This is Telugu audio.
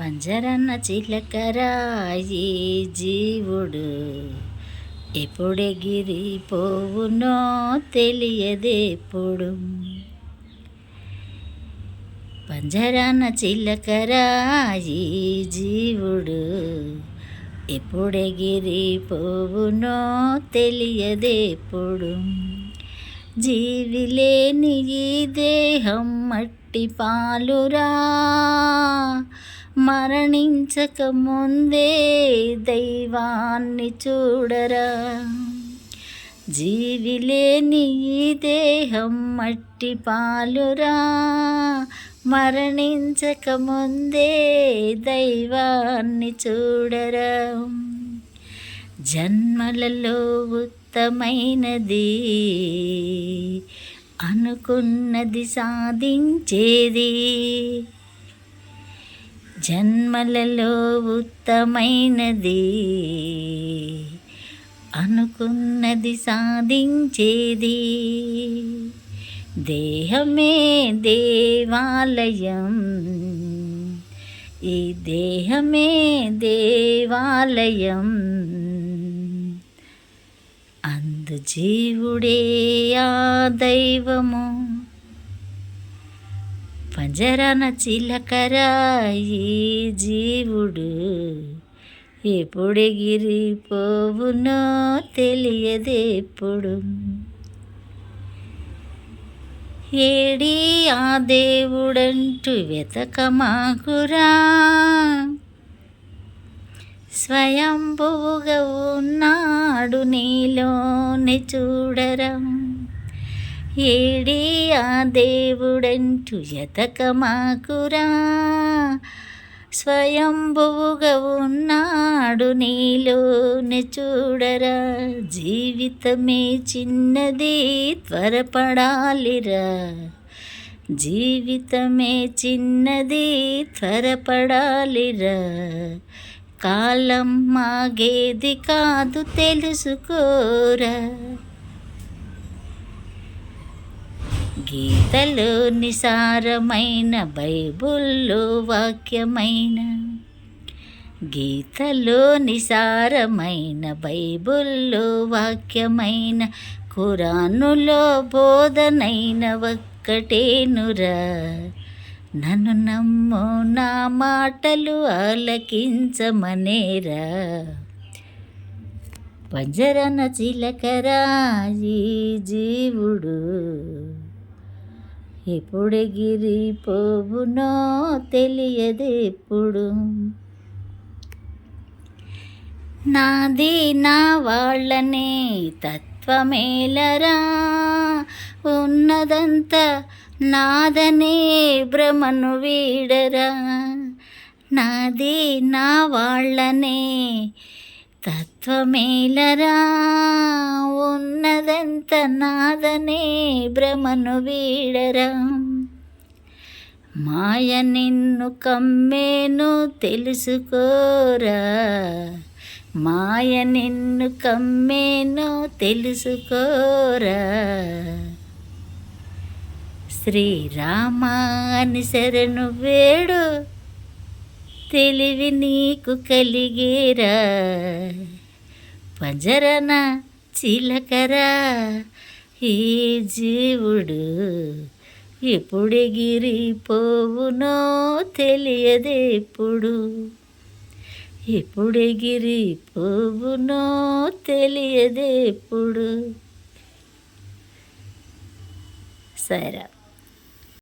పంజరన్న చిలకరాయి జీవుడు. ఎప్పుడెగిరి పోవునో తెలియదెప్పుడు. పంజరాన చిలకరాయి జీవుడు. ఎప్పుడెగిరి పోవునో తెలియదెప్పుడు. జీవిలేని ఈ దేహం మట్టి పాలురా. మరణించక ముందే దైవాన్ని చూడరా. జీవిలేని ఈ దేహం మట్టి పాలురా. మరణించక ముందే దైవాన్ని చూడరా. జన్మలలో ఉత్తమైనది అనుకున్నది సాధించేది. జన్మలలో ఉత్తమైనది. అనుకున్నది సాధించేది. దేహమే దేవాలయం. ఈ దేహమే దేవాలయం. అందు జీవుడే ఆ దైవము. పంజరన చిలకరాయి జీవుడు. ఎప్పుడెగిరిపోవునో తెలియదెప్పుడు. ఏడి ఆ దేవుడంటూ వెతకమాకురా. స్వయంభువుగా ఉన్నాడు నీలోని చూడరా. ఏడి ఆ దేవుడంటూ ఎతకమాకురా? స్వయంభువుగా ఉన్నాడు నీలోని చూడరా? జీవితమే చిన్నది త్వరపడాలిరా. జీవితమే చిన్నది త్వరపడాలిరా. కాలం మాగేది కాదు తెలుసుకోరా? గీతలో నిసారమైన బైబుల్లో వాక్యమైన. గీతలో నిసారమైన బైబుల్లో వాక్యమైన ఖురానులో బోధనైన ఒక్కటేనురా నన్ను నమ్ము నా మాటలు ఆలకించమనేరా పంజరన చిలకరాయి ఎప్పుడెగిరిపోవునో తెలియదెప్పుడు. నాది నా వాళ్ళనే తత్వమేలరా. ఉన్నదంతా నాదనే భ్రమను వీడరా. నాది నా వాళ్ళనే తత్వమేలరా ఉన్నదంత నాదనే భ్రమను వీడరా. మాయ నిన్ను కమ్మేను తెలుసుకోరా మాయ నిన్ను కమ్మేను తెలుసుకోరా. శ్రీరామాని శరణు వేడు తెలివి నీకు కలిగేరా. పంజరన చిలకరా ఈ జీవుడు ఎప్పుడెగిరిపోవునో తెలియదెప్పుడు. ఎప్పుడెగిరిపోవునో తెలియదెప్పుడు. సరే.